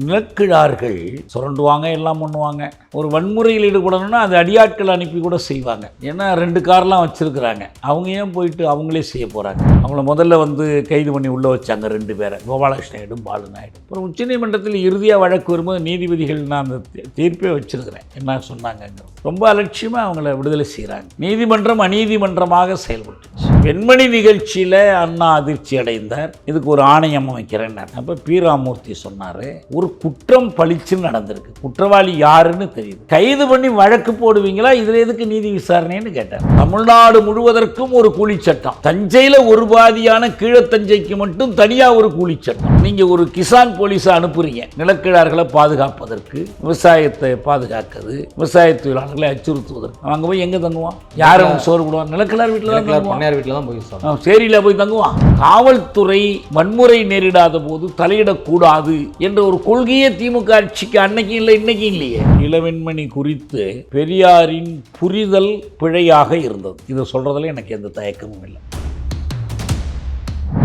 நிலக்கிழார்கள் சுரண்டுவாங்க எல்லாம் பண்ணுவாங்க. ஒரு வன்முறையில் ஈடுபடணும்னா அது அடியாட்கள் அனுப்பி கூட செய்வாங்க. ஏன்னா ரெண்டு கார்லாம் வச்சுருக்குறாங்க. அவங்க ஏன் போயிட்டு அவங்களே செய்ய போகிறாங்க அவங்கள முதல்ல வந்து கைது பண்ணி உள்ளே வச்சாங்க ரெண்டு பேரை. கோபாலகிருஷ்ண நாயுடும் பாலு நாயுடு அப்புறம் உச்சநீதிமன்றத்தில் இறுதியாக வழக்கு வரும்போது நீதிபதிகள் நான் அந்த தீ- தீர்ப்பே வச்சிருக்கிறேன். என்ன சொன்னாங்க ரொம்ப அலட்சியமாக அவங்கள விடுதலை செய்கிறாங்க நீதிமன்றம் அநீதிமன்றமாக செயல்பட்டுச்சு. வெண்மணி நிகழ்ச்சியில் அண்ணா அதிர்ச்சி அடைந்தார். இதுக்கு ஒரு ஆணையம் அமைக்கிறேன் அப்போ பி ராமூர்த்தி சொன்னார் ஒரு குற்றம் பளிச்சுன்னு நடந்திருக்கு. குற்றவாளி யாருன்னு தெரியுது. கைது பண்ணி வழக்கு போடுவீங்களா? இதில் எதுக்கு நீதி விசாரணைன்னு கேட்டார் தமிழ்நாடு முழுவதற்கும் ஒரு கூலி சட்டம் தஞ்சையில் ஒரு பாதியான கீழத்தஞ்சைக்கு மட்டும் தனியாக ஒரு கூலி சட்டம் நீங்கள் ஒரு கிசான் போலீஸை அனுப்புறீங்க. நிலக்கிழார்களை பாதுகாப்பதற்கு விவசாயத்தை பாதுகாக்கிறது விவசாய தொழிலாளர்களை அச்சுறுத்துவதற்கு. அவங்க போய் எங்கே தங்குவான்? யார் அவங்க சோறு போடுவான்? நிலக்கிழார் வீட்டில் தான் பண்ணையார் வீட்டில் தான் போய் சேரியில் போய் தங்குவான். காவல்துறை வன்முறை நேரிடாத போது தலையிடக்கூடாது என்ற ஒரு கொள்கையே திமுக ஆட்சிக்கு அன்னைக்கும் இல்லை இன்னைக்கும் இல்லையே. இளவெண்மணி குறித்து பெரியாரின் புரிதல் பிழையாக இருந்தது. இதை சொல்றதுல எனக்கு எந்த தயக்கமும் இல்லை.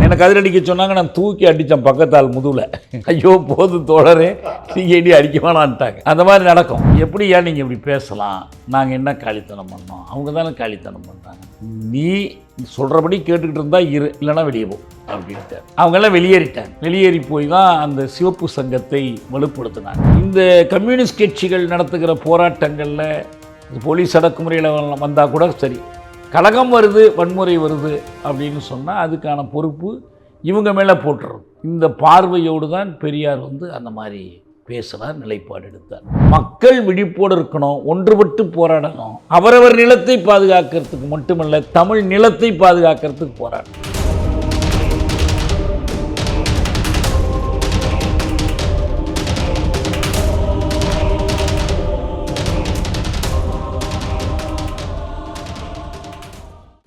எனக்கு அதிரடிக்க சொன்னாங்க நான் தூக்கி அடித்தேன் பக்கத்தால் முதுவில் ஐயோ போதும் தோழரே நீங்கள் இனி அடிக்க வேணான்ட்டாங்க அந்த மாதிரி நடக்கும். எப்படி ஏன் நீங்கள் இப்படி பேசலாம்? நாங்கள் என்ன காலித்தனம் பண்ணோம்? அவங்க தானே காலித்தனம் பண்ணுறாங்க நீ சொல்கிறபடி கேட்டுக்கிட்டு இருந்தால் இரு இல்லைன்னா வெளியே போ அப்படின்ட்டு அவங்கெல்லாம் வெளியேறிட்டாங்க. வெளியேறி போய் தான் அந்த சிவப்பு சங்கத்தை வலுப்படுத்தினாங்க. இந்த கம்யூனிஸ்ட் கட்சிகள் நடத்துகிற போராட்டங்களில் போலீஸ் அடக்குமுறையில் வந்தால் கூட சரி. கலகம் வருது வன்முறை வருது அப்படின்னு சொன்னால் அதுக்கான பொறுப்பு இவங்க மேலே போட்டுரும். இந்த பார்வையோடு தான் பெரியார் வந்து அந்த மாதிரி பேசினார் நிலைப்பாடு எடுத்தார். மக்கள் விழிப்போடு இருக்கணும் ஒன்றுபட்டு போராடணும். அவரவர் நிலத்தை பாதுகாக்கிறதுக்கு மட்டுமல்ல தமிழ் நிலத்தை பாதுகாக்கிறதுக்கு போராடணும்.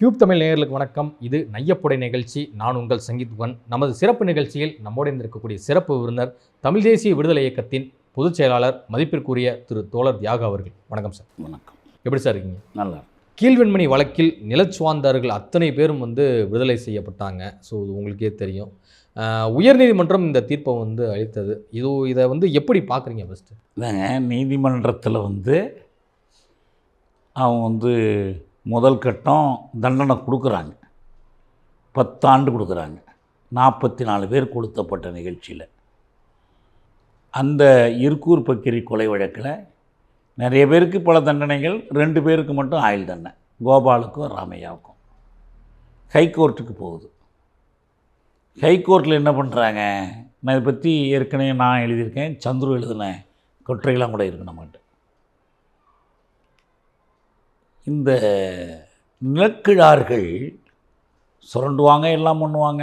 கியூப் தமிழ் நேயர்களுக்கு வணக்கம். இது நையப்புடை நிகழ்ச்சி. நான் உங்கள் சங்கீத்வன் நமது சிறப்பு நிகழ்ச்சியில் நம்மோடு இருந்திருக்கக்கூடிய சிறப்பு விருந்தினர் தமிழ் தேசிய விடுதலை இயக்கத்தின் பொதுச் செயலாளர் மதிப்பிற்குரிய திரு தோழர் தியாக அவர்கள். வணக்கம் சார். வணக்கம். எப்படி சார் இருக்கீங்க? நல்லா கீழ்வெண்மணி வழக்கில் நிலச்சுவார்ந்தார்கள் அத்தனை பேரும் வந்து விடுதலை செய்யப்பட்டாங்க. ஸோ இது உங்களுக்கே தெரியும். உயர்நீதிமன்றம் இந்த தீர்ப்பை வந்து அளித்தது. இது இதை வந்து எப்படி பார்க்குறீங்க ஃபஸ்ட்டு நீதிமன்றத்தில் வந்து அவன் வந்து முதல் கட்டம் தண்டனை கொடுக்குறாங்க. பத்தாண்டு கொடுக்குறாங்க. நாற்பத்தி நாலு பேர் கொளுத்தப்பட்ட நிகழ்ச்சியில். அந்த இருக்கூர் பக்கிரி கொலை வழக்கில் நிறைய பேருக்கு பல தண்டனைகள் ரெண்டு பேருக்கு மட்டும் ஆயுள் தண்டனை. கோபாலுக்கும் ராமையாவுக்கும். ஹைகோர்ட்டுக்கு போகுது. ஹைகோர்ட்டில் என்ன பண்ணுறாங்க நான் இதை பற்றி ஏற்கனவே நான் எழுதியிருக்கேன் சந்துரு எழுதின கொற்றையெல்லாம் கூட இருக்கு நம்மகிட்ட. இந்த நிலக்கிழார்கள் சுரண்டுவாங்க எல்லாம் பண்ணுவாங்க.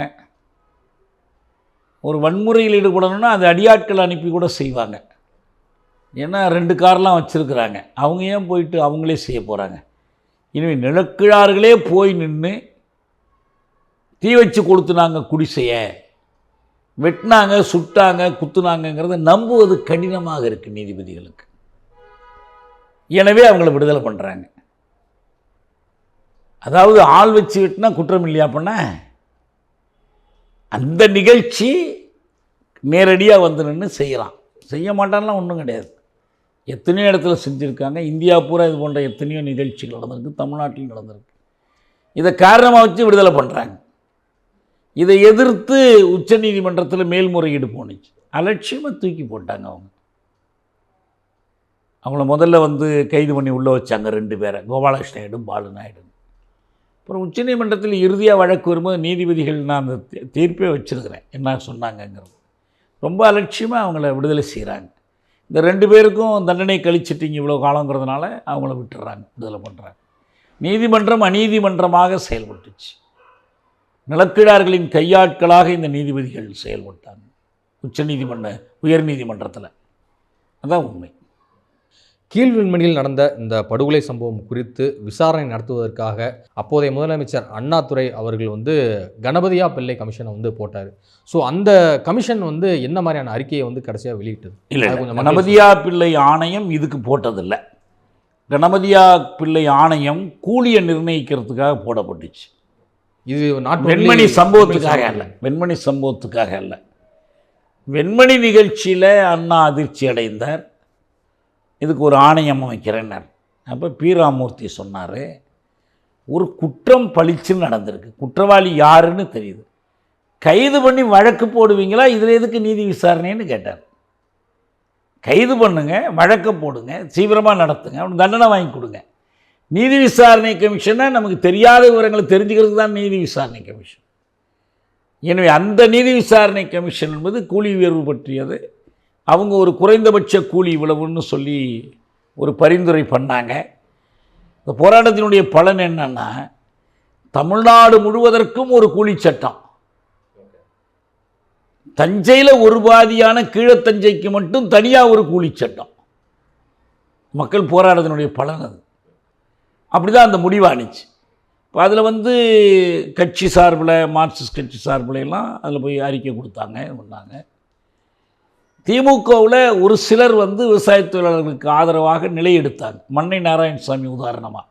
ஒரு வன்முறையில் ஈடுபடணும்னா அது அடியாட்கள் அனுப்பி கூட செய்வாங்க. ஏன்னா ரெண்டு கார்லாம் வச்சுருக்குறாங்க. அவங்க ஏன் போயிட்டு அவங்களே செய்ய போகிறாங்க இனிமே நிலக்கிழார்களே போய் நின்று தீ வச்சு கொடுத்துனாங்க குடிசைய வெட்டினாங்க சுட்டாங்க குத்துனாங்கங்கிறத நம்புவது கடினமாக இருக்குது நீதிபதிகளுக்கு. எனவே அவங்கள விடுதலை பண்ணுறாங்க அதாவது ஆள் வச்சு வெட்டினா குற்றம் இல்லையா பண்ண? அந்த நிகழ்ச்சி நேரடியாக வந்து நின்று செய்யலாம் செய்ய மாட்டான்லாம் ஒன்றும் கிடையாது. எத்தனையோ இடத்துல செஞ்சுருக்காங்க. இந்தியா பூரா இது போன்ற எத்தனையோ நிகழ்ச்சிகள் நடந்திருக்கு. தமிழ்நாட்டிலும் நடந்திருக்கு. இதை காரணமாக வச்சு விடுதலை பண்ணுறாங்க இதை எதிர்த்து உச்சநீதிமன்றத்தில் மேல்முறையீடு போணுச்சு. அலட்சியமாக தூக்கி போட்டாங்க அவங்க. அவங்கள முதல்ல வந்து கைது பண்ணி உள்ளே வச்சாங்க ரெண்டு பேரை. கோபாலகிருஷ்ண நாயுடும் பாலு நாயுடு அப்புறம் உச்சநீதிமன்றத்தில் இறுதியாக வழக்கு வரும்போது நீதிபதிகள் நான் அந்த தீ- தீர்ப்பே வச்சுருக்கிறேன். என்ன சொன்னாங்கங்கிறது ரொம்ப அலட்சியமாக அவங்கள விடுதலை செய்கிறாங்க இந்த ரெண்டு பேருக்கும் தண்டனை கழிச்சிட்டிங்க இவ்வளோ காலங்கிறதுனால அவங்கள விட்டுறாங்க விடுதலை பண்ணுறாங்க நீதிமன்றம் அநீதிமன்றமாக செயல்பட்டுச்சு. நிலக்கிழார்களின் கையாட்களாக இந்த நீதிபதிகள் செயல்பட்டாங்க. உச்சநீதிமன்ற உயர்நீதிமன்றத்தில் அதுதான் உண்மை. கீழ்வெண்மணியில் நடந்த இந்த படுகொலை சம்பவம் குறித்து விசாரணை நடத்துவதற்காக அப்போதைய முதலமைச்சர் அண்ணாதுரை அவர்கள் வந்து கணபதியா பிள்ளை கமிஷனை வந்து போட்டார். ஸோ அந்த கமிஷன் வந்து என்ன மாதிரியான அறிக்கையை வந்து கடைசியாக வெளியிட்டது? இல்லை கணபதியா பிள்ளை ஆணையம் இதுக்கு போட்டதில்லை. கணபதியா பிள்ளை ஆணையம் கூலியை நிர்ணயிக்கிறதுக்காக போடப்பட்டுச்சு. இது நாட்டு வெண்மணி சம்பவத்துக்காக அல்ல. வெண்மணி சம்பவத்துக்காக அல்ல. வெண்மணி நிகழ்ச்சியில் அண்ணா அதிர்ச்சி அடைந்தார். இதுக்கு ஒரு ஆணையம் அமைக்கிறேன்னார் அப்போ பீராமூர்த்தி சொன்னார் ஒரு குற்றம் பளிச்சுன்னு நடந்திருக்கு. குற்றவாளி யாருன்னு தெரியுது. கைது பண்ணி வழக்கு போடுவீங்களா? இதில் எதுக்கு நீதி விசாரணைன்னு கேட்டார். கைது பண்ணுங்க வழக்கை போடுங்க தீவிரமாக நடத்துங்க அவனுக்கு தண்டனை வாங்கி கொடுங்க. நீதி விசாரணை கமிஷனை நமக்கு தெரியாத விவரங்களை தெரிஞ்சுக்கிறதுக்கு தான் நீதி விசாரணை கமிஷன். எனவே அந்த நீதி விசாரணை கமிஷன் என்பது கூலி உயர்வு பற்றியது. அவங்க ஒரு குறைந்தபட்ச கூலி இவ்வளவுன்னு சொல்லி ஒரு பரிந்துரை பண்ணாங்க. இந்த போராட்டத்தினுடைய பலன் என்னன்னா தமிழ்நாடு முழுவதற்கும் ஒரு கூலி சட்டம். தஞ்சையில் ஒரு பாதியான கீழத்தஞ்சைக்கு மட்டும் தனியாக ஒரு கூலி சட்டம். மக்கள் போராட்டத்தினுடைய பலன் அது. அப்படி தான் அந்த முடிவானுச்சு இப்போ அதில் வந்து கட்சி சார்பில் மார்க்சிஸ்ட் கட்சி சார்பில் எல்லாம் அதில் போய் அறிக்கை கொடுத்தாங்க பண்ணாங்க. திமுகவில் ஒரு சிலர் வந்து விவசாய தொழிலாளர்களுக்கு ஆதரவாக நிலையெடுத்தாங்க மன்னை நாராயணசாமி உதாரணமாக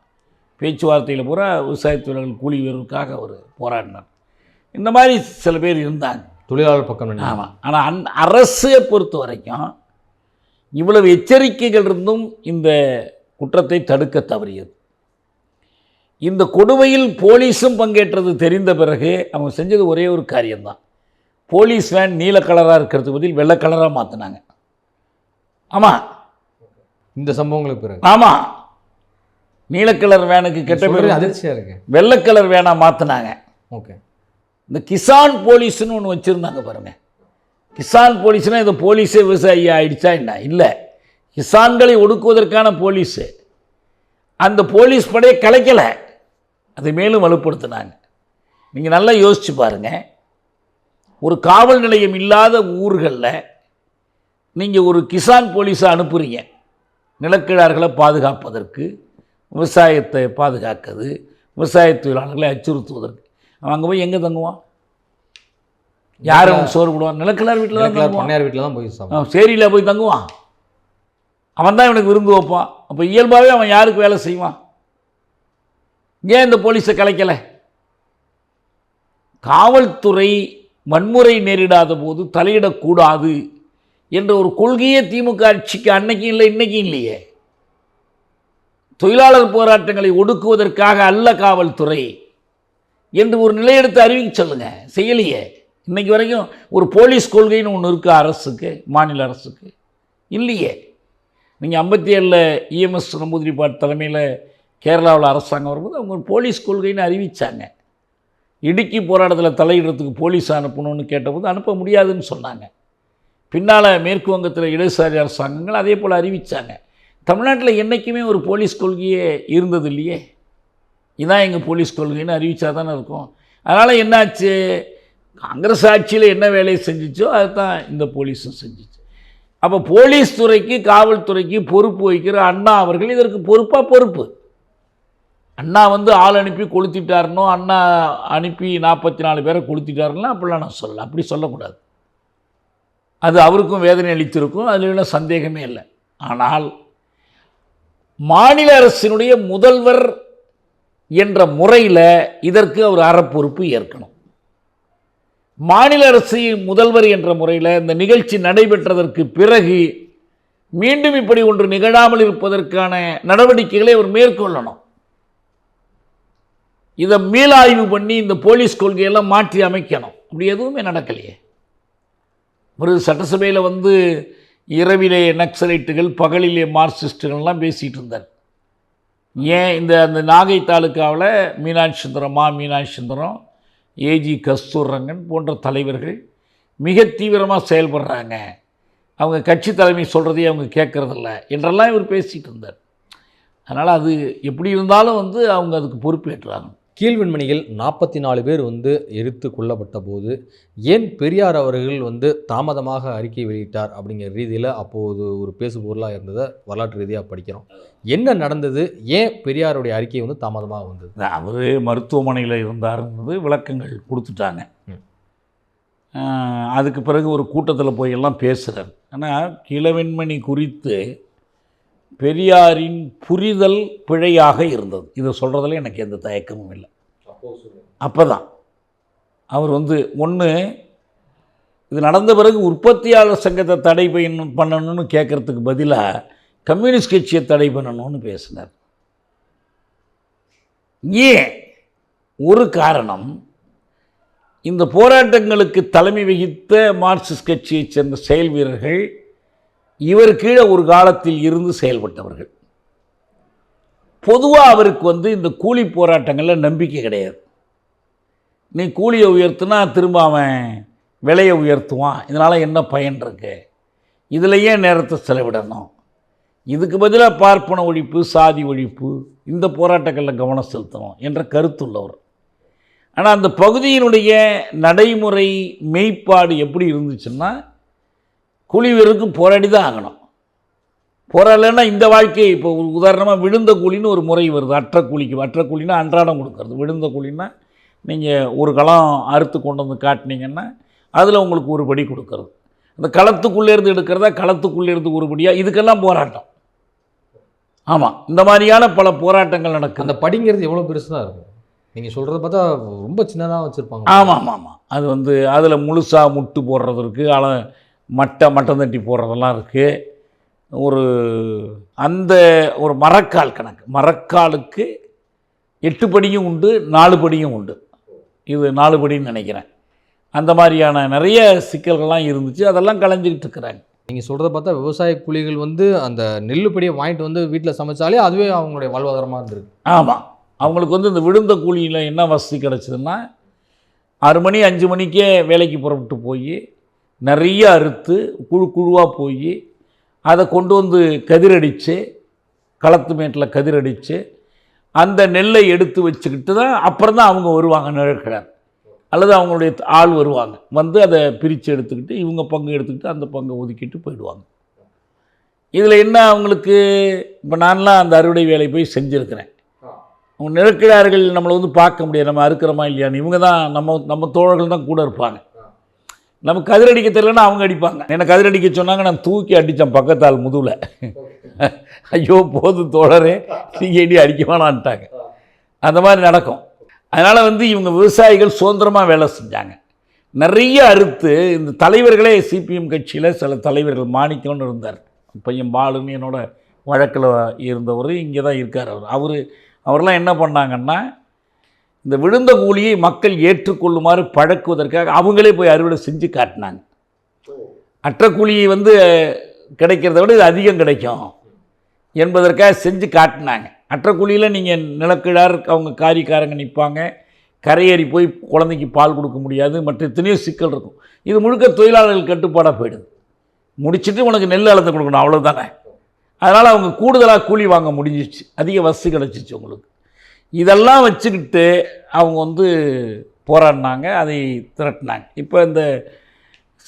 பேச்சுவார்த்தையில் பூரா விவசாய தொழிலாளர்கள் கூலி உயர்வுக்காக அவர் போராடினார். இந்த மாதிரி சில பேர் இருந்தாங்க. தொழிலாளர் பக்கம். ஆமாம் ஆனால் அந் அரசை பொறுத்த வரைக்கும் இவ்வளவு எச்சரிக்கைகள் இருந்தும் இந்த குற்றத்தை தடுக்க தவறியது. இந்த கொடுமையில் போலீஸும் பங்கேற்றது தெரிந்த பிறகு அவங்க செஞ்சது ஒரே ஒரு காரியம்தான். போலீஸ் வேன் நீல கலராக இருக்கிறதுக்கு பதில் வெள்ளை கலராக மாற்றினாங்க ஆமாம் இந்த சம்பவங்களுக்கு பிறகு. ஆமாம் நீல கலர் வேனுக்கு கெட்ட பேர் அதிர்ச்சியா இருக்கு. வெள்ளை கலர் வேனாக மாற்றினாங்க ஓகே. இந்த கிசான் போலீஸ்னு ஒன்று வச்சுருந்தாங்க பாருங்க. கிசான் போலீஸ்னால் இது போலீஸே விவசாயி ஆயிடுச்சா என்ன? இல்லை. கிசான்களை ஒடுக்குவதற்கான போலீஸு. அந்த போலீஸ் படையை கலைக்கலை. அதை மேலும் வலுப்படுத்தினாங்க. நீங்கள் நல்லா யோசிச்சு பாருங்கள் ஒரு காவல் நிலையம் இல்லாத ஊர்களில் நீங்கள் ஒரு கிசான் போலீஸை அனுப்புகிறீங்க நிலக்கிழார்களை பாதுகாப்பதற்கு விவசாயத்தை பாதுகாக்கிறது விவசாய தொழிலாளர்களை அச்சுறுத்துவதற்கு. அவன் அங்கே போய் எங்கே தங்குவான்? யார் அவனுக்கு சோறு போடுவான்? நிலக்கிழார் வீட்டில் தான் பண்ணையார் வீட்டில் தான் போய் சேரியில் போய் தங்குவான். அவன் தான் இவனுக்கு விருந்து வைப்பான். அப்போ இயல்பாகவே அவன் யாருக்கு வேலை செய்வான்? ஏன் இந்த போலீஸை கலைக்கலை? காவல்துறை வன்முறை நேரிடாத போது தலையிடக்கூடாது என்ற ஒரு கொள்கையே திமுக ஆட்சிக்கு அன்னைக்கும் இல்லை இன்றைக்கும் இல்லையே. தொழிலாளர் போராட்டங்களை ஒடுக்குவதற்காக அல்ல காவல்துறை என்று ஒரு நிலையெடுத்து அறிவிக்க சொல்லுங்கள் செய்யலையே. இன்றைக்கு வரைக்கும் ஒரு போலீஸ் கொள்கைன்னு ஒன்று இருக்குது அரசுக்கு மாநில அரசுக்கு. இல்லையே. நீங்கள் ஐம்பத்தி ஏழில் இஎம்எஸ் நம்பூதிரிப்பாட் தலைமையில் கேரளாவில் அரசாங்கம் வரும்போது அவங்க ஒரு போலீஸ் கொள்கைன்னு அறிவித்தாங்க இடுக்கி போராட்டத்தில் தலையிடுறதுக்கு போலீஸ் அனுப்பணும்னு கேட்டபோது அனுப்ப முடியாதுன்னு சொன்னாங்க. பின்னால் மேற்கு வங்கத்தில் இடதுசாரி அரசாங்கங்கள் அதே போல் அறிவித்தாங்க தமிழ்நாட்டில் என்றைக்குமே ஒரு போலீஸ் கொள்கையே இருந்தது இல்லையே? இதான் எங்கள் போலீஸ் கொள்கைன்னு அறிவித்தா தானே இருக்கும். அதனால் என்னாச்சு? காங்கிரஸ் ஆட்சியில் என்ன வேலையை செஞ்சிச்சோ அதுதான் இந்த போலீஸும் செஞ்சுச்சு. அப்போ போலீஸ் துறைக்கு காவல்துறைக்கு பொறுப்பு வைக்கிற அண்ணா அவர்கள் இதற்கு பொறுப்பாக பொறுப்பு. அண்ணா வந்து ஆள் அனுப்பி கொளுத்திட்டாருனோ அண்ணா அனுப்பி நாற்பத்தி நாலு பேரை கொளுத்திட்டாருன்னா அப்படிலாம் நான் சொல்ல அப்படி சொல்லக்கூடாது. அது அவருக்கும் வேதனை அளித்திருக்கும் அதில் சந்தேகமே இல்லை. ஆனால் மாநில அரசினுடைய முதல்வர் என்ற முறையில் இதற்கு அவர் அறப்பொறுப்பு ஏற்கணும். மாநில அரசு முதல்வர் என்ற முறையில் இந்த நிகழ்ச்சி நடைபெற்றதற்கு பிறகு மீண்டும் இப்படி ஒன்று நிகழாமல் இருப்பதற்கான நடவடிக்கைகளை அவர் மேற்கொள்ளணும். இதை மீளாய்வு பண்ணி இந்த போலீஸ் கொள்கையெல்லாம் மாற்றி அமைக்கணும். அப்படி எதுவுமே நடக்கலையே. ஒரு சட்டசபையில் வந்து இரவிலே நக்சலைட்டுகள் பகலிலே மார்க்சிஸ்டுகள்லாம் பேசிகிட்டு இருந்தார். ஏன் இந்த அந்த நாகை தாலுக்காவில் மீனாட்சி சுந்தரம் மா மீனாட்சி சுந்தரம் ஏஜி கஸ்தூரங்கன் போன்ற தலைவர்கள் மிக தீவிரமாக செயல்படுறாங்க. அவங்க கட்சி தலைமை சொல்கிறதையே அவங்க கேட்குறதில்ல என்றெல்லாம் இவர் பேசிகிட்டு இருந்தார். அதனால் அது எப்படி இருந்தாலும் வந்து அவங்க அதுக்கு பொறுப்பேற்றாங்க. கீழ்வெண்மணியில் நாற்பத்தி நாலு பேர் வந்து எரித்து கொல்லப்பட்ட போது ஏன் பெரியார் அவர்கள் வந்து தாமதமாக அறிக்கை வெளியிட்டார் அப்படிங்கிற ரீதியில் அப்போது ஒரு பேசு பொருளாக இருந்ததை வரலாற்று ரீதியாக படிக்கிறோம். என்ன நடந்தது? ஏன் பெரியாருடைய அறிக்கை வந்து தாமதமாக வந்தது? அவர் மருத்துவமனையில் இருந்தாருன்றது விளக்கங்கள் கொடுத்துட்டாங்க. அதுக்கு பிறகு ஒரு கூட்டத்தில் போய் எல்லாம் பேசுகிறார் ஆனால் கிழவெண்மணி குறித்து பெரியாரின் புரிதல் பிழையாக இருந்தது. இதை சொல்கிறதுல எனக்கு எந்த தயக்கமும் இல்லை. அப்போ தான் அவர் வந்து ஒன்று இது நடந்த பிறகு உற்பத்தியாளர் சங்கத்தை தடை பண்ணணும்னு கேட்கறதுக்கு பதிலாக கம்யூனிஸ்ட் கட்சியை தடை பண்ணணும்னு பேசினார். ஏன்? ஒரு காரணம் இந்த போராட்டங்களுக்கு தலைமை வகித்த மார்க்சிஸ்ட் கட்சியைச் சேர்ந்த செயல் வீரர்கள் இவர் கீழே ஒரு காலத்தில் இருந்து செயல்பட்டவர்கள். பொதுவாக அவருக்கு வந்து இந்த கூலி போராட்டங்களில் நம்பிக்கை கிடையாது. நீ கூலியை உயர்த்துனா திரும்ப அவன் விலையை உயர்த்துவான். இதனால் என்ன பயன் இருக்கு? இதில் நேரத்தை செலவிடணும். இதுக்கு பதிலாக பார்ப்பன ஒழிப்பு சாதி ஒழிப்பு இந்த போராட்டங்களில் கவனம் செலுத்தணும் என்ற கருத்துள்ளவர் ஆனால் அந்த பகுதியினுடைய நடைமுறை மெய்ப்பாடு எப்படி இருந்துச்சுன்னா கூலி வீரருக்கும் போராடி தான் ஆகணும். போராடலைன்னா இந்த வாழ்க்கையை இப்போ உதாரணமாக விழுந்த கூலின்னு ஒரு முறை வருது. அற்ற கூலிக்கு அற்ற கூலினா அன்றாடம் கொடுக்கறது. விழுந்த கூலின்னா நீங்கள் ஒரு களம் அறுத்து கொண்டு வந்து காட்டினீங்கன்னா அதில் உங்களுக்கு ஒரு படி கொடுக்கறது. அந்த களத்துக்குள்ளே இருந்து எடுக்கிறதா களத்துக்குள்ளே இருந்து ஒரு படியாக இதுக்கெல்லாம் போராட்டம். ஆமாம் இந்த மாதிரியான பல போராட்டங்கள் நடக்குது. அந்த படிங்கிறது எவ்வளோ பெருசாக இருக்கும். நீங்கள் சொல்கிறத பார்த்தா ரொம்ப சின்னதாக வச்சுருப்பாங்க. ஆமாம் ஆமாம் ஆமாம் அது வந்து அதில் முழுசாக முட்டு போடுறது இருக்குது அள மட்டை மட்டம் தட்டி போடுறதெல்லாம் இருக்குது ஒரு அந்த ஒரு மரக்கால் கணக்கு. மரக்காலுக்கு எட்டு படியும் உண்டு நாலு படியும் உண்டு. இது நாலு படின்னு நினைக்கிறேன். அந்த மாதிரியான நிறைய சிக்கல்கள்லாம் இருந்துச்சு. அதெல்லாம் கலைஞ்சிக்கிட்டு இருக்கிறாங்க. நீங்கள் சொல்கிறத பார்த்தா விவசாய கூலிகள் வந்து அந்த நெல்லுப்படியை வாங்கிட்டு வந்து வீட்டில் சமைச்சாலே அதுவே அவங்களுடைய வாழ்வாதாரமாக இருந்திருக்கு. ஆமாம் அவங்களுக்கு வந்து இந்த விழுந்த கூலியில் என்ன வசதி கிடச்சிதுன்னா ஆறு மணி அஞ்சு மணிக்கே வேலைக்கு புறப்பட்டு போய் நிறைய அறுத்து குழு குழுவாக போய் அதை கொண்டு வந்து கதிரடித்து களத்து மேட்டில் கதிரடித்து அந்த நெல்லை எடுத்து வச்சுக்கிட்டு தான் அப்புறம் தான் அவங்க வருவாங்க நிழற்கிழார் அல்லது அவங்களுடைய ஆள் வருவாங்க. வந்து அதை பிரித்து எடுத்துக்கிட்டு இவங்க பங்கு எடுத்துக்கிட்டு அந்த பங்கை ஒதுக்கிட்டு போயிடுவாங்க. இதில் என்ன அவங்களுக்கு இப்போ நான்லாம் அந்த அறுவடை வேலை போய் செஞ்சுருக்கிறேன். அவங்க நிழற்கிழார்கள் நம்மளை வந்து பார்க்க முடியாது. நம்ம அறுக்கிறோமா இல்லையான்னு. இவங்க தான் நம்ம நம்ம தோழர்கள் தான் கூட இருப்பாங்க. நம்ம கதிரடிக்க தெரியலன்னா அவங்க அடிப்பாங்க. என்னை கதிர் அடிக்க சொன்னாங்க நான் தூக்கி அடித்தேன் பக்கத்தால் முதுவில் ஐயோ போதும் தோழரே நீங்கள் இனி அடிக்க வேணான்ட்டாங்க அந்த மாதிரி நடக்கும். அதனால் வந்து இவங்க விவசாயிகள் சுதந்திரமாக வேலை செஞ்சாங்க. நிறைய அறுத்து இந்த தலைவர்களே சிபிஎம் கட்சியில் சில தலைவர்கள் மாணிக்கம்னு இருந்தார். பையன் பாலுன்னு என்னோட வழக்கில் இருந்தவர் இங்கே தான் இருக்கார் அவர். அவர் அவரெல்லாம் என்ன பண்ணாங்கன்னா இந்த விழுந்த கூலியை மக்கள் ஏற்றுக்கொள்ளுமாறு பழக்குவதற்காக அவங்களே போய் அறுவடை செஞ்சு காட்டினாங்க. அற்ற கூலியை வந்து கிடைக்கிறத விட இது அதிகம் கிடைக்கும் என்பதற்காக செஞ்சு காட்டினாங்க. அற்ற கூலியில் நீங்கள் நிலக்கிழார் அவங்க காரிக்காரங்க நிற்பாங்க. கரையேறி போய் குழந்தைக்கு பால் கொடுக்க முடியாது. மற்ற எத்தனையோ சிக்கல் இருக்கும். இது முழுக்க தொழிலாளர்கள் கட்டுப்பாடாக போயிடுது. முடிச்சிட்டு உனக்கு நெல் அளந்து கொடுக்கணும். அவ்வளோதானே அதனால் அவங்க கூடுதலாக கூலி வாங்க முடிஞ்சிச்சு அதிக வசதி கிடச்சிச்சு உங்களுக்கு. இதெல்லாம் வச்சுக்கிட்டு அவங்க வந்து போராடினாங்க அதை திரட்டினாங்க. இப்போ இந்த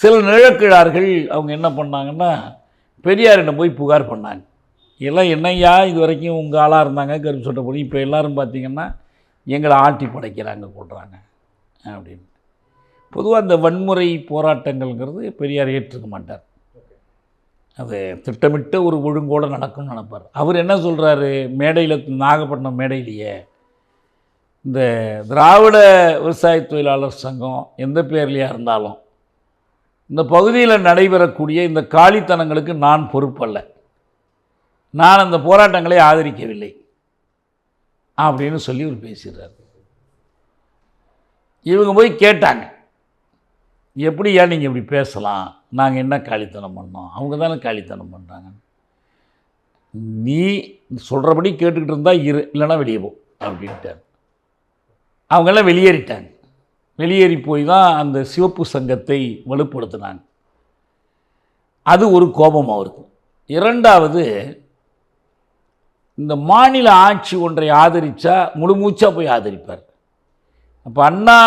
சில நிழக்கிழார்கள் அவங்க என்ன பண்ணாங்கன்னா பெரியாரிடம் போய் புகார் பண்ணாங்க. எல்லாம் என்னையா இது வரைக்கும் உங்கள் ஆளாக இருந்தாங்க? கருப்பு சட்டை போய் இப்போ எல்லோரும் பார்த்தீங்கன்னா எங்களை ஆட்டி படைக்கிறாங்க கொள்கிறாங்க அப்படின்னு. பொதுவாக அந்த வன்முறை போராட்டங்கள்ங்கிறது பெரியார் ஏற்றுக்க மாட்டார். அது திட்டமிட்ட ஒரு ஒழுங்கோடு நடக்கும்னு நினைப்பார். அவர் என்ன சொல்கிறாரு மேடையில் நாகப்பட்டினம் மேடையிலேயே இந்த திராவிட விவசாய தொழிலாளர் சங்கம் எந்த பேர்லையாக இருந்தாலும் இந்த பகுதியில் நடைபெறக்கூடிய இந்த காலித்தனங்களுக்கு நான் பொறுப்பல்ல. நான் அந்த போராட்டங்களை ஆதரிக்கவில்லை அப்படின்னு சொல்லி இவர் பேசுகிறார் இவங்க போய் கேட்டாங்க எப்படியா நீங்கள் இப்படி பேசலாம்? நாங்கள் என்ன காலித்தனம் பண்ணோம்? அவங்க தானே காலித்தனம் பண்ணுறாங்க நீ சொல்கிறபடி கேட்டுக்கிட்டு இருந்தால் இரு இல்லைன்னா வெளியே போ அப்படின்ட்டார். அவங்கெல்லாம் வெளியேறிட்டாங்க. வெளியேறி போய் தான் அந்த சிவப்பு சங்கத்தை வலுப்படுத்தினாங்க. அது ஒரு கோபம் அவருக்கு. இரண்டாவது இந்த மாநில ஆட்சி ஒன்றை ஆதரித்தா முழுமூச்சாக போய் ஆதரிப்பார். அப்போ அண்ணா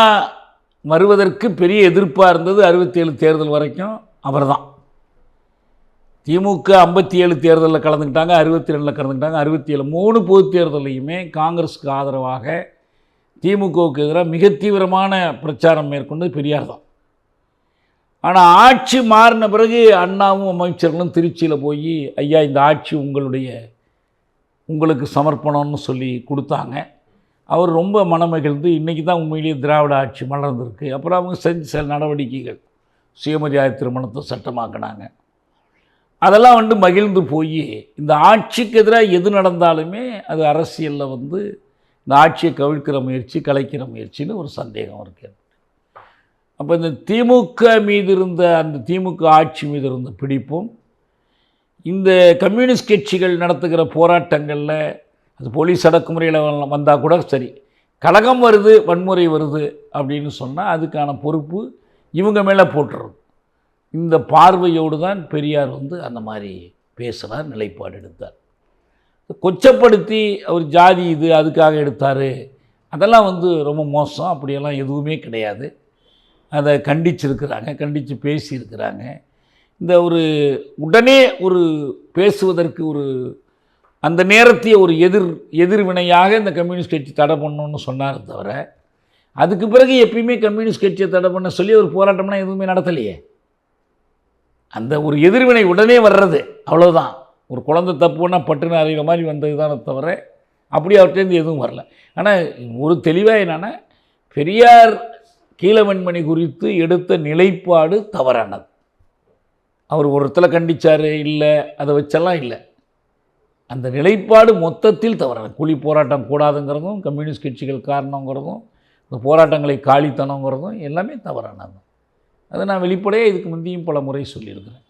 வருவதற்கு பெரிய எதிர்ப்பாக இருந்தது அறுபத்தேழு தேர்தல் வரைக்கும் அவர் தான் திமுக ஐம்பத்தி ஏழு தேர்தலில் கலந்துக்கிட்டாங்க அறுபத்தி ரெண்டில் கலந்துக்கிட்டாங்க அறுபத்தி ஏழு மூணு பொது தேர்தலையுமே காங்கிரஸுக்கு ஆதரவாக திமுகவுக்கு எதிராக மிக தீவிரமான பிரச்சாரம் மேற்கொண்டு பெரியார் தான். ஆனால் ஆட்சி மாறின பிறகு அண்ணாவும் அமைச்சர்களும் திருச்சியில் போய் ஐயா இந்த ஆட்சி உங்களுடைய உங்களுக்கு சமர்ப்பணம்னு சொல்லி கொடுத்தாங்க. அவர் ரொம்ப மனமகிழ்ந்து இன்றைக்கி தான் உண்மையிலேயே திராவிட ஆட்சி மலர்ந்திருக்கு. அப்புறம் அவங்க செஞ்ச சில நடவடிக்கைகள் சுயமரியாதை திருமணத்தை சட்டமாக்கினாங்க. அதெல்லாம் வந்து மகிழ்ந்து போய் இந்த ஆட்சிக்கு எதிராக எது நடந்தாலுமே அது அரசியலில் வந்து இந்த ஆட்சியை கவிழ்க்கிற முயற்சி கலைக்கிற முயற்சின்னு ஒரு சந்தேகம் இருக்கு. அப்போ இந்த திமுக மீது இருந்த அந்த திமுக ஆட்சி மீது இருந்த பிடிப்பும் இந்த கம்யூனிஸ்ட் கட்சிகள் நடத்துகிற போராட்டங்களில் அது போலீஸ் அடக்குமுறையில் வந்தால் கூட சரி கலகம் வருது வன்முறை வருது அப்படின்னு சொன்னால் அதுக்கான பொறுப்பு இவங்க மேலே போட்டுறது இந்த பார்வையோடு தான் பெரியார் வந்து அந்த மாதிரி பேசினார் நிலைப்பாடு எடுத்தார். கொச்சப்படுத்தி அவர் ஜாதி இது அதுக்காக எடுத்தார். அதெல்லாம் வந்து ரொம்ப மோசம். அப்படியெல்லாம் எதுவுமே கிடையாது. அதை கண்டிச்சிருக்கிறாங்க கண்டித்து பேசியிருக்கிறாங்க. இந்த ஒரு உடனே ஒரு பேசுவதற்கு ஒரு அந்த நேரத்தையே ஒரு எதிர் எதிர்வினையாக இந்த கம்யூனிஸ்ட் கட்சி தடை பண்ணணும்னு சொன்னார் தவிர அதுக்கு பிறகு எப்பயுமே கம்யூனிஸ்ட் கட்சியை தடை பண்ண சொல்லி ஒரு போராட்டம்னா எதுவுமே நடத்தலையே. அந்த ஒரு எதிர்வினை உடனே வர்றது அவ்வளோதான் ஒரு குழந்தை தப்புன்னா பட்டுன்னு அறிகிற மாதிரி வந்தது தானே தவிர அப்படி அவர்கிட்டேருந்து எதுவும் வரல. ஆனால் ஒரு தெளிவாக என்னென்னா பெரியார் கீழவன்மணி குறித்து எடுத்த நிலைப்பாடு தவறானது. அவர் ஒரு இடத்துல கண்டிச்சார் இல்லை அதை வச்செல்லாம் இல்லை. அந்த நிலைப்பாடு மொத்தத்தில் தவறானது. கூலி போராட்டம் கூடாதுங்கிறதும் கம்யூனிஸ்ட் கட்சிகள் காரணங்கிறதும் இந்த போராட்டங்களை காலித்தனங்கிறதும் எல்லாமே தவறானது. அதை நான் வெளிப்படையாக இதுக்கு முந்தையும் பல முறை சொல்லியிருக்கிறேன்.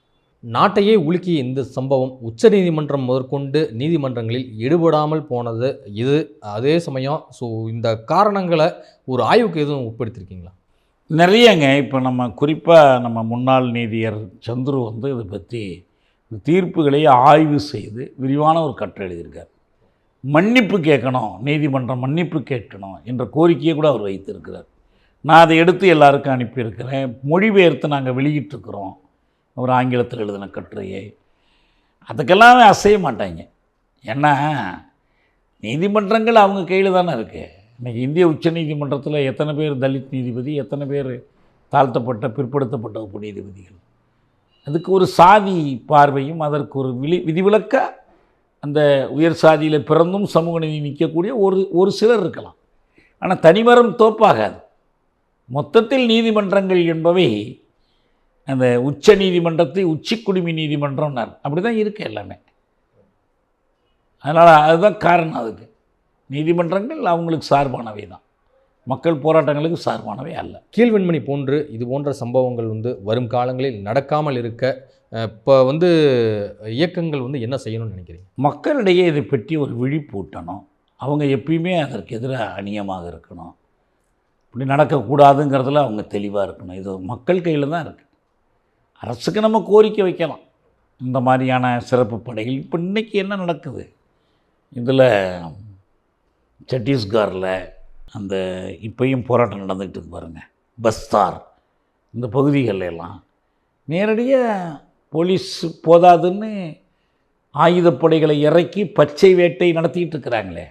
நாட்டையே உலுக்கிய இந்த சம்பவம் உச்ச நீதிமன்றம் முதற்கொண்டு நீதிமன்றங்களில் ஈடுபடாமல் போனது. இது அதே சமயம் ஸோ இந்த காரணங்களை ஒரு ஆய்வுக்கு எதுவும் உட்படுத்திருக்கீங்களா? நிறையங்க. இப்போ நம்ம குறிப்பாக நம்ம முன்னாள் நீதியர் சந்துரு வந்து இதை பற்றி தீர்ப்புகளை ஆய்வு செய்து விரிவான ஒரு கட்டுரை எழுதியிருக்கார். மன்னிப்பு கேட்கணும் நீதிமன்றம் மன்னிப்பு கேட்கணும் என்ற கோரிக்கையை கூட அவர் வைத்திருக்கிறார். நான் அதை எடுத்து எல்லாருக்கும் அனுப்பியிருக்கிறேன். மொழிபெயர்த்து நாங்கள் வெளியிட்டிருக்கிறோம். அவர் ஆங்கிலத்தில் எழுதின கட்டுரையை. அதுக்கெல்லாம் அசைய மாட்டாங்க. ஏன்னா நீதிமன்றங்கள் அவங்க கையில் தானே இருக்குது இன்றைக்கி இந்திய உச்ச நீதிமன்றத்தில் எத்தனை பேர் தலித் நீதிபதி எத்தனை பேர் தாழ்த்தப்பட்ட பிற்படுத்தப்பட்ட உப்பு நீதிபதிகள் அதுக்கு ஒரு சாதி பார்வையும் அதற்கு ஒரு விதி விதிவிலக்க அந்த உயர் சாதியில் பிறந்தும் சமூக நீதி நிற்கக்கூடிய ஒரு ஒரு சிலர் இருக்கலாம். ஆனால் தனிமரம் தோப்பாகாது. மொத்தத்தில் நீதிமன்றங்கள் என்பவை அந்த உச்ச நீதிமன்றத்தை உச்சி குடிமி நீதிமன்றம்னார். அப்படி தான் இருக்கு எல்லாமே. அதனால் அதுதான் காரணம் அதுக்கு. நீதிமன்றங்கள் அவங்களுக்கு சார்பானவை தான். மக்கள் போராட்டங்களுக்கு சார்பானவை அல்ல. கீழ்வெண்மணி போன்று இது போன்ற சம்பவங்கள் வந்து வரும் காலங்களில் நடக்காமல் இருக்க இப்போ வந்து இயக்கங்கள் வந்து என்ன செய்யணும்னு நினைக்கிறீங்க? மக்களிடையே இதை பற்றி ஒரு விழிப்பூட்டணும். அவங்க எப்பயுமே அதற்கு எதிராக அநியமாக இருக்கணும். இப்படி நடக்கக்கூடாதுங்கிறதுல அவங்க தெளிவாக இருக்கணும். இது மக்கள் கையில் தான் இருக்குது அரசுக்கு நம்ம கோரிக்கை வைக்கலாம். இந்த மாதிரியான சிறப்பு படைகள் இப்போ இன்றைக்கி என்ன நடக்குது? இதில் சத்தீஸ்கரில் அந்த இப்பயும் போராட்டம் நடந்துக்கிட்டு இருக்கு பாருங்கள் பஸ்தார் இந்த பகுதிகளில் எல்லாம் நேரடியாக போலீஸ் போதாதுன்னு ஆயுதப்படைகளை இறக்கி பச்சை வேட்டை நடத்திக்கிட்டு இருக்கிறாங்களே.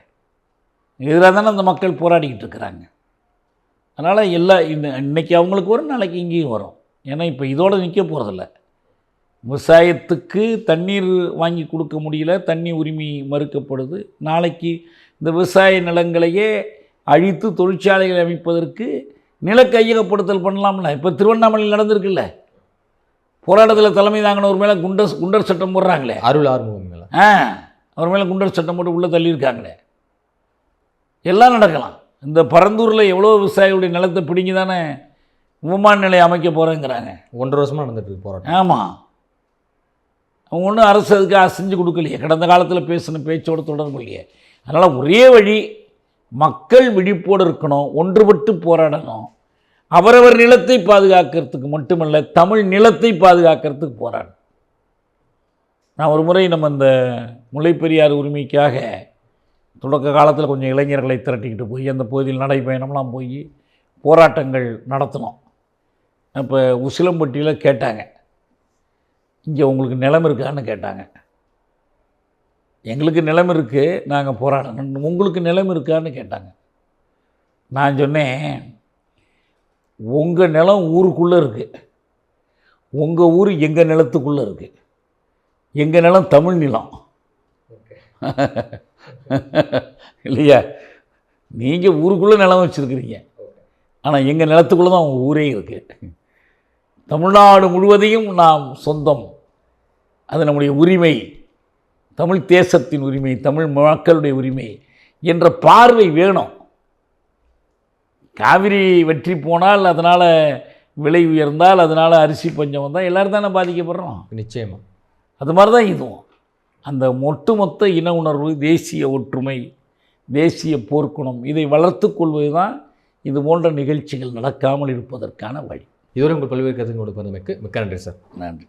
எதிராக தானே அந்த மக்கள் போராடிக்கிட்டு இருக்கிறாங்க. அதனால் எல்லா இன்னைக்கு அவங்களுக்கு வரும் நாளைக்கு இங்கேயும் வரும். ஏன்னா இப்போ இதோட நிற்க போகிறதில்ல விவசாயத்துக்கு தண்ணீர் வாங்கி கொடுக்க முடியல தண்ணி உரிமை மறுக்கப்படுது. நாளைக்கு இந்த விவசாய நிலங்களையே அழித்து தொழிற்சாலைகளை அமைப்பதற்கு நில கையகப்படுத்தல் பண்ணலாம்ல. இப்போ திருவண்ணாமலையில் நடந்திருக்குல்ல. போராட்டத்தில் தலைமை தாங்கினவர் மேலே குண்டர் குண்டர் சட்டம் போடுறாங்களே. அருள் ஆறுமுகம் மேலே. ஆ அவர் மேலே குண்டர் சட்டம் போட்டு உள்ளே தள்ளியிருக்காங்களே. எல்லாம் நடக்கலாம். இந்த பரந்தூரில் எவ்வளோ விவசாயிகளுடைய நிலத்தை பிடிங்கி தானே விமான நிலையம் அமைக்க போகிறேங்கிறாங்க ஒன்றரை வருஷமாக நடந்துட்டு போராட்டம். ஆமாம் அவங்க ஒன்றும் அரசு அதுக்கு செஞ்சு கொடுக்கலையே. கடந்த காலத்தில் பேசின பேச்சோடு தொடர்பு இல்லையே. அதனால் ஒரே வழி மக்கள் விழிப்போடு இருக்கணும் ஒன்றுபட்டு போராடணும். அவரவர் நிலத்தை பாதுகாக்கிறதுக்கு மட்டுமல்ல தமிழ் நிலத்தை பாதுகாக்கிறதுக்கு போராடணும். நான் ஒரு முறை நம்ம இந்த முல்லைப்பெரியார் உரிமைக்காக தொடக்க காலத்தில் கொஞ்சம் இளைஞர்களை திரட்டிக்கிட்டு போய் அந்த பகுதியில் நடைப்பயணம்லாம் போய் போராட்டங்கள் நடத்தினோம். அப்போ உசிலம்பட்டியில் கேட்டாங்க. இங்கே உங்களுக்கு நிலம் இருக்கான்னு கேட்டாங்க. எங்களுக்கு நிலம் இருக்குது நாங்கள் போராடணும் உங்களுக்கு நிலம் இருக்கான்னு கேட்டாங்க. நான் சொன்னேன் உங்கள் நிலம் ஊருக்குள்ளே இருக்குது உங்கள் ஊர் எங்கள் நிலத்துக்குள்ளே இருக்குது எங்கள் நிலம் தமிழ் நிலம். இல்லையா? நீங்கள் ஊருக்குள்ளே நிலம் வச்சுருக்கிறீங்க. ஆனால் எங்கள் நிலத்துக்குள்ளே தான் உங்கள் ஊரே இருக்குது தமிழ்நாடு முழுவதையும் நாம் சொந்தம். அது நம்முடைய உரிமை. தமிழ் தேசத்தின் உரிமை தமிழ் மக்களுடைய உரிமை என்ற பார்வை வேணும். காவிரி வெற்றி போனால் அதனால் விலை உயர்ந்தால் அதனால் அரிசி பஞ்சம் வந்தால் எல்லோரும் தானே பாதிக்கப்படுறோம். நிச்சயமா. அது மாதிரி தான் இதுவும். அந்த ஒட்டுமொத்த இன உணர்வு தேசிய ஒற்றுமை தேசிய போர்க்குணம் இதை வளர்த்துக் கொள்வது தான் இது போன்ற நிகழ்ச்சிகள் நடக்காமல் இருப்பதற்கான வழி. இதுவரை உங்கள் பல்வேறு கருத்துக்கு பந்தமைக்கு மிக்க நன்றி சார். நன்றி.